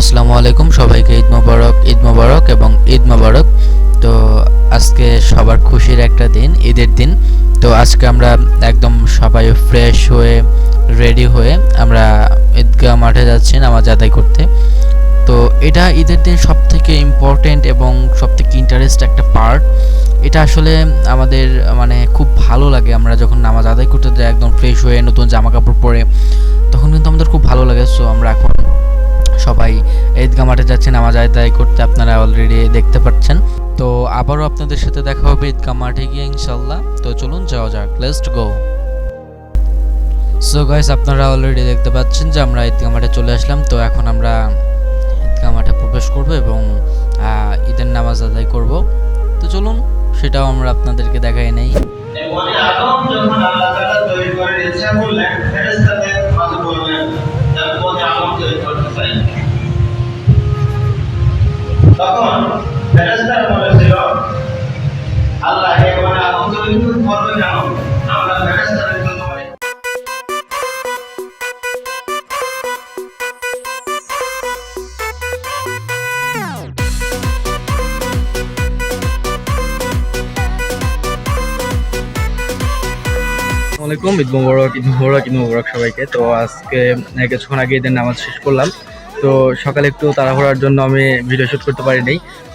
আসসালামু আলাইকুম, সবাইকে ঈদ মোবারক ঈদ মোবারক এবং ঈদ মোবারক। তো আজকে সবার খুশির একটা দিন, ঈদের দিন। তো আজকে আমরা একদম সবাই ফ্রেশ হয়ে রেডি হয়ে আমরা ঈদগাহ মাঠে যাচ্ছি নামাজ আদায় করতে। তো এটা ঈদের দিন সব থেকে ইম্পর্টেন্ট এবং সব থেকে ইন্টারেস্ট একটা পার্ট এটা আসলে আমাদের মানে খুব ভালো লাগে আমরা যখন নামাজ আদায় করতে যাই, একদম ফ্রেশ হয়ে নতুন জামা কাপড় পরে। যাচ্ছেন নামাজ আদায় করতে, আপনারা অলরেডি দেখতে পাচ্ছেন। তো আবারও আপনাদের সাথে দেখা হবে ঈদগাহ মাঠে গিয়ে ইনশাল্লাহ তো চলুন, যাওয়া যাক লেস্ট গো সো গাইস আপনারা অলরেডি দেখতে পাচ্ছেন যে আমরা ঈদগাহ মাঠে চলে আসলাম। তো এখন আমরা ঈদগাহ মাঠে প্রবেশ করব এবং ঈদের নামাজ আদায় করব। তো চলুন, সেটাও আমরা আপনাদেরকে দেখাই নেই। আসসালামাইকুম ঈদ মোবারক ঈদ মোবারক ঈদ মোবারক সবাইকে। তো আজকে কিছুক্ষণ আগে ঈদের নামাজ শেষ করলাম। তো সকালে একটু তাড়াহুড়ার জন্য আমি ভিডিও শ্যুট করতে পারিনি।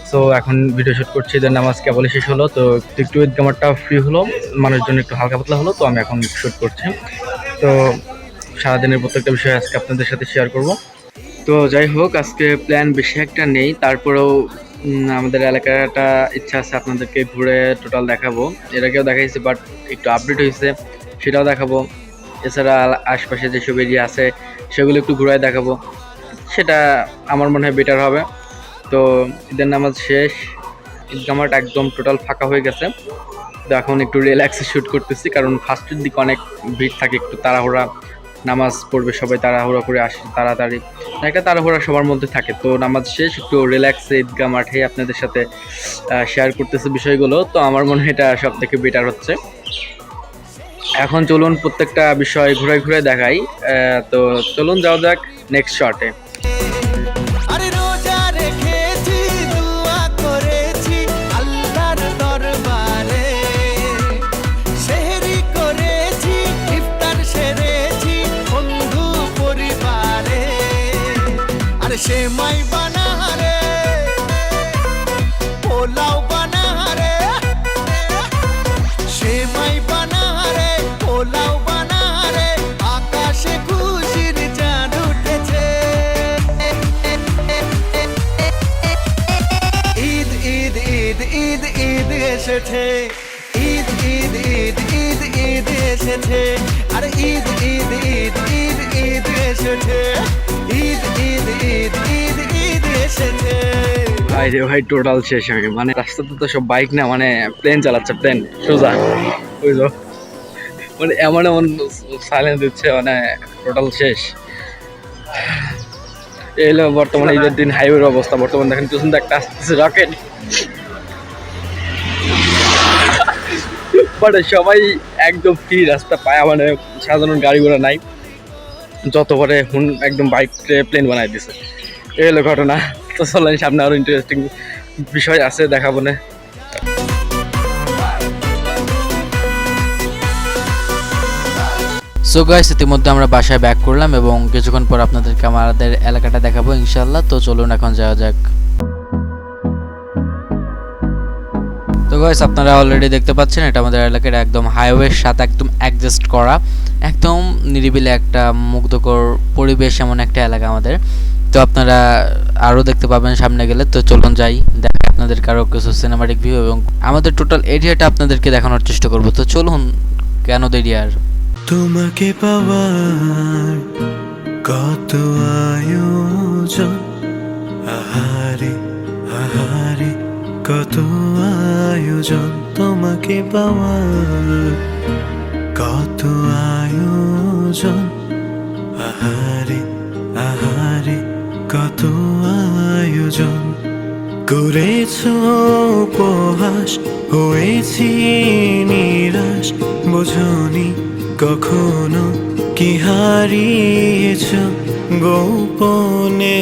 সো এখন ভিডিও শ্যুট করছি, ঈদের নামাজ কেবলই শেষ হলো। তো একটু ঈদ কামারটা ফ্রি হলো, মানুষজন একটু হালকা পাতলা হলো, তো আমি এখন শ্যুট করছি। তো সারাদিনের প্রত্যেকটা বিষয় আজকে আপনাদের সাথে শেয়ার করব। তো যাই হোক, আজকে প্ল্যান বেশি একটা নেই। তারপরেও আমাদের এলাকাটা ইচ্ছা আছে আপনাদেরকে ঘুরে টোটাল দেখাবো। এর আগেও দেখাইছি বাট একটু আপডেট হয়েছে সেটাও দেখাবো। এছাড়া আশপাশে যেসব এরিয়া আছে, সেগুলো একটু ঘুরায় দেখাবো। সেটা আমার মনে হয় বেটার হবে। তো ঈদের নামাজ শেষ ঈদগামাট একদম টোটাল ফাঁকা হয়ে গেছে। তো এখন একটু রিল্যাক্সে শ্যুট করতেছি, কারণ ফার্স্টের দিকে অনেক ভিড় থাকে, একটু তাড়াহুড়া। নামাজ পড়বে সবাই, তাড়াহুড়া করে আসে, তাড়াতাড়ি। একটা তাড়াহুড়া সবার মধ্যে থাকে। তো নামাজ শেষ, একটু রিল্যাক্সে ঈদগাহ মাঠে আপনাদের সাথে শেয়ার করতেছে বিষয়গুলো। তো আমার মনে হয় এটা সব থেকে বেটার হচ্ছে। এখন চলুন প্রত্যেকটা বিষয় ঘুরে ঘুরে দেখাই। তো চলুন যাওয়া যাক নেক্সট শর্টে আরে রোজা রেখেছি এসেছে। ঈদ ঈদ ঈদ ঈদ ঈদ এসেছে। আরে ঈদ ঈদ ঈদ ঈদ ঈদ এসেছে। ঈদ ঈদ ঈদ ঈদ ঈদ এসেছে। ভাই রে ভাই টোটাল শেষ আমি মানে রাস্তাতে তো সব বাইক না মানে প্লেন চালাচ্ছে প্লেন সোজা। বুঝলো? মানে এমন এমন সাইলেন্স দিচ্ছে মানে টোটাল শেষ। এই বর্তমানে ঈদের দিন হাইওয়ের অবস্থা। বর্তমানে দেখেন, পিছন একটা আসতেছে রকেট বাট সবাই একদম ফ্রি রাস্তা পায় মানে সাধারণ গাড়ি ঘোড়া নাই। যত পারে হুন একদম বাইক প্লেন বানাই দিছে। এই হলো ঘটনা। তো চলেন, সামনে আরও ইন্টারেস্টিং বিষয় আছে, দেখাবো না। সো গাইস ইতিমধ্যে আমরা বাসায় ব্যাক করলাম এবং কিছুক্ষণ পর আপনাদেরকে আমাদের এলাকাটা দেখাবো ইনশাল্লাহ তো চলুন এখন যাওয়া যাক। গাইস আপনারা অলরেডি দেখতে পাচ্ছেন, এটা আমাদের এলাকার একদম হাইওয়ের সাথে একদম অ্যাডজাস্ট করা, একদম নিরিবিলি একটা মুগ্ধকর পরিবেশ এমন একটা এলাকা আমাদের। তো আপনারা আরও দেখতে পাবেন সামনে গেলে। তো চলুন যাই দেখে আপনাদেরকে আরও কিছু সিনেমাটিক ভিউ এবং আমাদের টোটাল এরিয়াটা আপনাদেরকে দেখানোর চেষ্টা করব। তো চলুন, কেন দেরি আর? তোমাকে পাওয়ার কত আয়োজন? আহারে আহারে কত আয়োজন তোমাকে পাওয়ার? কত আয়োজন? আহারে আহারে, কত আয়োজন? করেছ উপহাস, হয়েছি নিরাশ। বোঝনি কখনো কি হারিয়েছ গোপনে?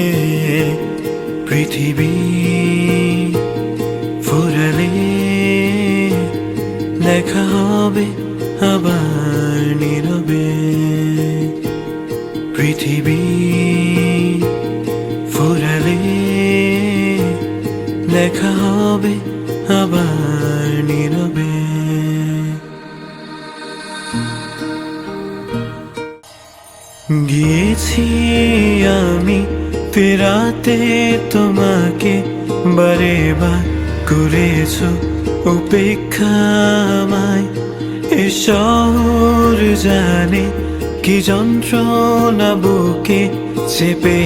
পৃথিবী হবে, আবার নীরবে। পৃথিবী ফুরালে দেখা হবে, আবার নীরবে। গিয়েছি আমি ফেরাতে তোমাকে বারে বার করেছ উপেক্ষামায়। এ শহর জানে কি যন্ত্রণা বুকে চেপে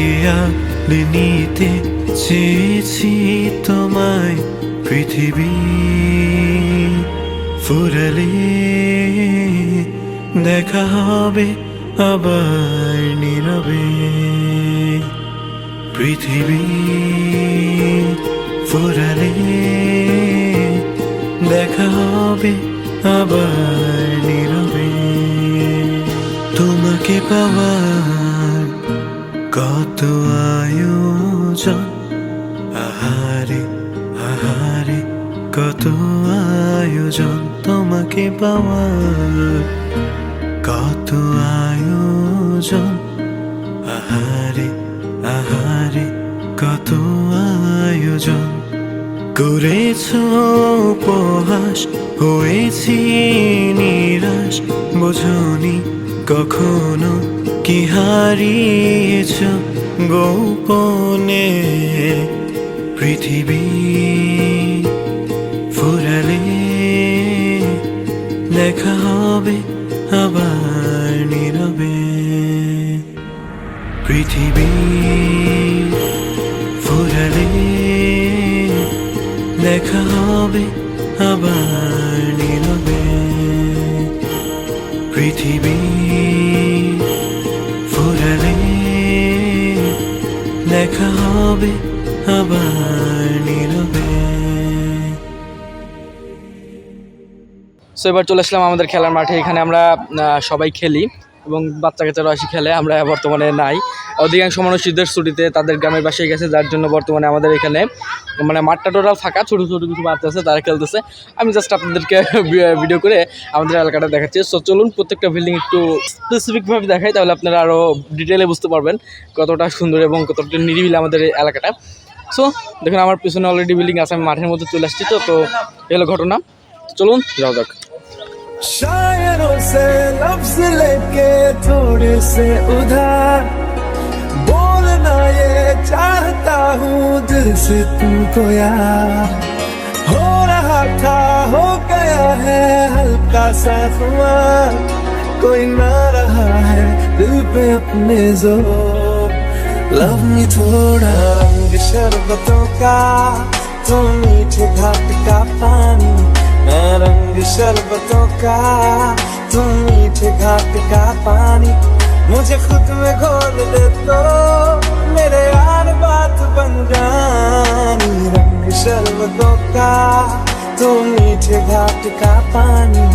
নিতে চেয়েছি তোমায় পৃথিবী। ফুরালে দেখা হবে আবার নীরবে। পৃথিবী ফুরালে দেখা হবে আবার নীরবে, তোমাকে পাওয়ার কত আয়োজন? আহারে আহারে, কত আয়োজন? তোমাকে পাওয়ার কত আয়োজন? আহারে আহারে, কত আয়োজন? করেছ উপহাস হয়েছি নিরাশ, বোঝনি কখনো কি হারিয়েছ গোপনে? পৃথিবী ফুরালে দেখা হবে আবার নীরবে। পৃথিবী ফুরালে দেখা হবে আবার নীরবে পৃথিবী ফুরালে দেখা হবে আবার নীরবে। সো এবার চলে আসলাম আমাদের খেলার মাঠে। এখানে আমরা সবাই খেলি এবং বাচ্চা কাচ্চারা আসি খেলে। আমরা বর্তমানে নাই। অধিকাংশ মানুষ ঈদের ছুটিতে তাদের গ্রামের বাসায় গেছে যার জন্য বর্তমানে আমাদের এখানে মানে মাঠটা টোটাল ফাঁকা ছোটো ছোটো কিছু বাচ্চা আছে তারা খেলতেছে আমি জাস্ট আপনাদেরকে ভিডিও করে আমাদের এলাকাটা দেখাচ্ছি সো চলুন প্রত্যেকটা বিল্ডিং একটু স্পেসিফিকভাবে দেখাই তাহলে আপনারা আরও ডিটেলে বুঝতে পারবেন কতটা সুন্দর এবং কতটা নিরিবিলি আমাদের এই এলাকাটা সো দেখুন আমার পিছনে অলরেডি বিল্ডিং আছে আমি মাঠের মধ্যে চলে আসছি তো তো এই হলো ঘটনা চলুন যাও যাক शायरों से लफ्ज लेके थोड़े से उधार बोलना ये चाहता हूँ दिल से तुमको यार। हो रहा था, हो गया है, हल्का सा खुमार कोई ना रहा है दिल पे अपने ज़ोर। लव मी थोड़ा, रंग शरबतों का तुम मीठे घाट का पानी। मैं रंग शरबतों का तुम मीठे घाट का पानी। मुझे खुद में घोल दे तो बात बन जानी रंग शरबतों का तुम मीठे घाट का पानी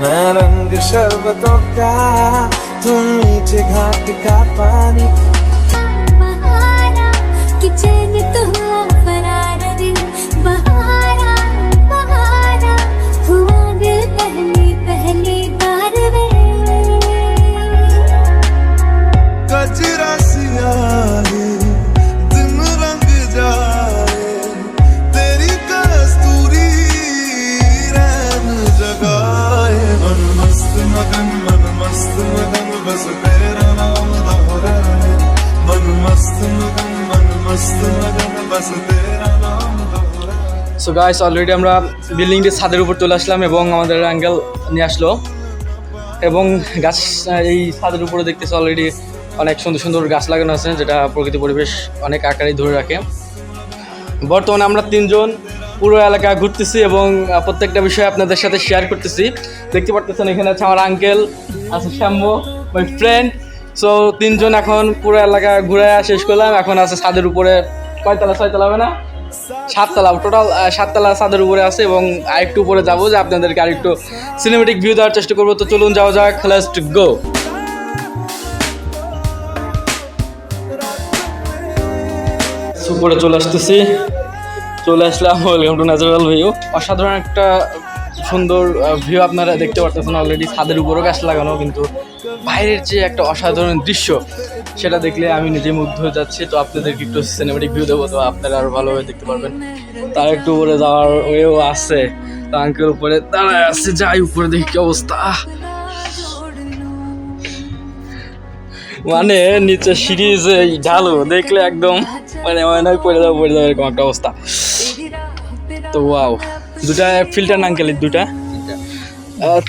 मैं रंग शरबतों का तुम मीठे घाट का पानी बहारा किचन সো গাইস অলরেডি আমরা বিল্ডিংটির ছাদের উপর চলে আসলাম এবং আমাদের অ্যাঙ্গেল নিয়ে আসলো। এবং গাছ, এই ছাদের উপরে দেখতেছি অলরেডি অনেক সুন্দর সুন্দর গাছ লাগানো আছে, যেটা প্রকৃতি পরিবেশ অনেক আকারে ধরে রাখে। বর্তমানে আমরা তিনজন পুরো এলাকা ঘুরতেছি এবং প্রত্যেকটা বিষয় আপনাদের সাথে শেয়ার করতেছি। দেখতে পারতেছেন এখানে আছে আমার আঙ্কেল আছে শ্যাম্য মাই ফ্রেন্ড সো তিনজন এখন পুরো এলাকা ঘুরে শেষ করলাম, এখন আছে ছাদের উপরে কয়তলা, ছয়তলা হবে না? সাততলা টোটাল সাততলা ছাদের উপরে আছে এবং আরেকটু উপরে যাব যে আপনাদেরকে আরেকটু সিনেমেটিক ভিউ দেওয়ার চেষ্টা করব। তো চলুন, যাওয়া যাক লাস্ট গো উপরে চলে আসতেছি। চলে আসলাম ওয়েলকাম টু ন্যাচারাল ভিউ অসাধারণ একটা সুন্দর ভিউ আপনারা দেখতে পারতেছেন অলরেডি ছাদের উপরও গাছ লাগানো, কিন্তু বাইরের যে একটা অসাধারণ দৃশ্য সেটা দেখলে আমি নিজে মুগ্ধ হয়ে যাচ্ছি। তো আপনাদেরকে একটু সিনেমেটিক ভিউ দেবো, তো আপনারা আরও ভালোভাবে দেখতে পারবেন। তার একটু উপরে যাওয়ার ওয়েও আছে, তো আঙ্কেল উপরে দাঁড়ায় আছে, যাই উপরে দেখি কি অবস্থা। মানে নিচে যে ঢালু, দেখলে একদম মানে মনে পড়ে যাব পড়ে যাব এরকম একটা অবস্থা। তো ওয়াও দুটা ফিল্টার আঙ্কেল দুটা?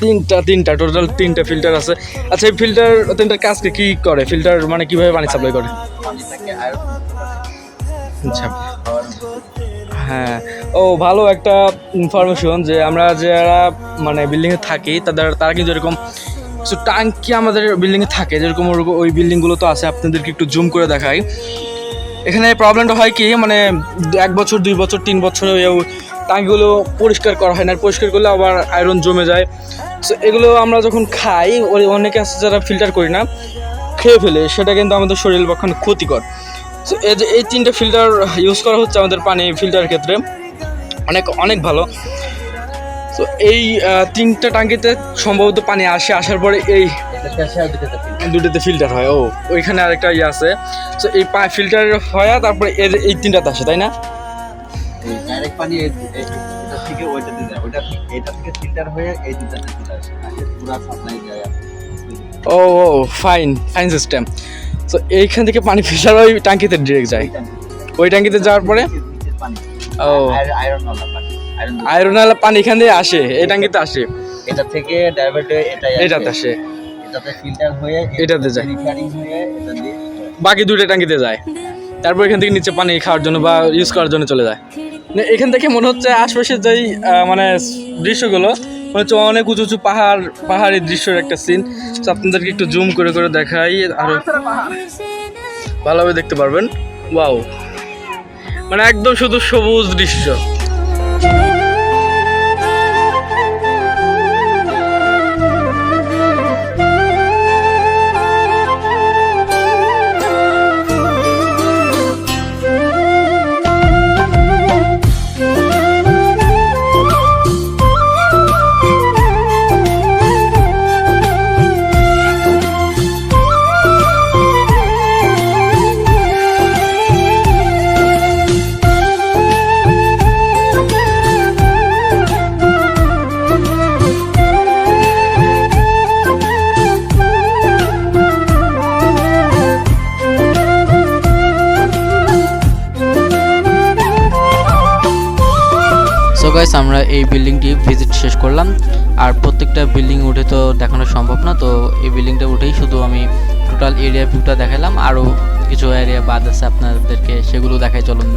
তিনটা তিনটা টোটাল তিনটা ফিল্টার আছে। আচ্ছা এই ফিল্টার তিনটার কাজকে কি করে? ফিল্টার মানে কীভাবে পানি সাপ্লাই করে? আচ্ছা। হ্যাঁ। ও, ভালো একটা ইনফরমেশন যে আমরা যারা মানে বিল্ডিংয়ে থাকি, তাদের, তারা কিন্তু এরকম কিছু টাঙ্কি আমাদের বিল্ডিংয়ে থাকে। যেরকম ওরকম ওই বিল্ডিংগুলো তো আছে, আপনাদেরকে একটু জুম করে দেখাই। এখানে প্রবলেমটা হয় কি মানে এক বছর, দুই বছর, তিন বছর টাঙ্কিগুলো পরিষ্কার করা হয় না পরিষ্কার করলে আবার আয়রন জমে যায়। সো এগুলো আমরা যখন খাই ওই অনেকে আছে যারা ফিল্টার করি না, খেয়ে ফেলে, সেটা কিন্তু আমাদের শরীর পক্ষে ক্ষতিকর। সো এই যে এই তিনটে ফিল্টার ইউজ করা হচ্ছে আমাদের পানি ফিল্টারের ক্ষেত্রে। অনেক অনেক ভালো। তো এই তিনটা টাঙ্কিতে সম্ভবত পানি আসে, আসার পরে এই দুটোতে ফিল্টার হয়, ও, ওইখানে আরেকটা ইয়ে আছে। তো এই ফিল্টার হয়, তারপরে এই তিনটাতে আসে, তাই না? ডাইরেক্ট পানি এটা থেকে ওইটাতে যায়। ওইটা এটা থেকে ফিল্টার হয়ে এই দুটাতে চলে আসে। পুরো সাপ্লাই যায় ও ও ফাইন ফাইন সিস্টেম তো এইখান থেকে পানি ফিল্টার ওই টাঙ্কিতে ডিরেক্ট যায়? ওই টাঙ্কিতে যাওয়ার পরে? ও। আয়রন পানি। আয়রন আয়রনালা পানি এখান দিয়ে আসে এই টাঙ্কিতে আসে। এটা থেকে ডাইভার্ট হয়ে এটা এটাতে আসে। এটাতে ফিল্টার হয়ে এটাতে যায়। বাকি দুটো টাঙ্কিতে যায়। তারপর এখান থেকে নিচে পানি খাওয়ার জন্য বা ইউজ করার জন্য চলে যায়। এখান থেকে মনে হচ্ছে আশপাশের যেই মানে দৃশ্যগুলো, মনে হচ্ছে অনেক উঁচু উঁচু পাহাড়, পাহাড়ি দৃশ্যের একটা সিন আপনাদেরকে একটু জুম করে করে দেখাই, আরও ভালোভাবে দেখতে পারবেন। ওয়াও মানে একদম শুধু সবুজ দৃশ্য। গাইস আমরা এই বিল্ডিংটি ভিজিট শেষ করলাম আর প্রত্যেকটা বিল্ডিং উঠে তো দেখানো সম্ভব না তো এই বিল্ডিংটা উঠেই শুধু আমি টোটাল এরিয়া ভিউটা দেখালাম আরও কিছু এরিয়া বাদ আছে আপনাদেরকে সেগুলো দেখাই চলুন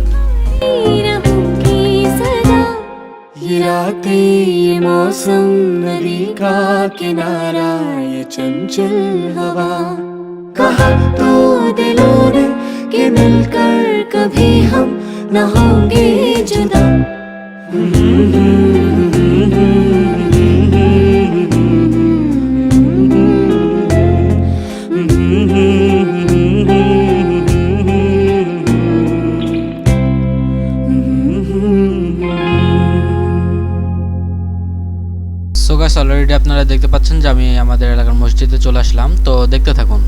रहूंगी सदा ये रातें ये मौसम नदी का किनारा ये चंचल हवा कहा तो दिलों ने कि मिलकर कभी हम न होंगे जुदा সো অলরেডি আপনারা দেখতে পাচ্ছেন যে আমি আমাদের এলাকার মসজিদে চলে আসলাম। তো দেখতে থাকুন।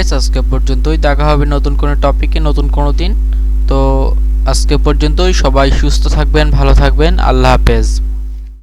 গাইস আজকে পর্যন্তই। দেখা হবে নতুন কোনো টপিকে নতুন কোনো দিন। তো আজকে পর্যন্তই। সবাই সুস্থ থাকবেন, ভালো থাকবেন। আল্লাহ হাফেজ।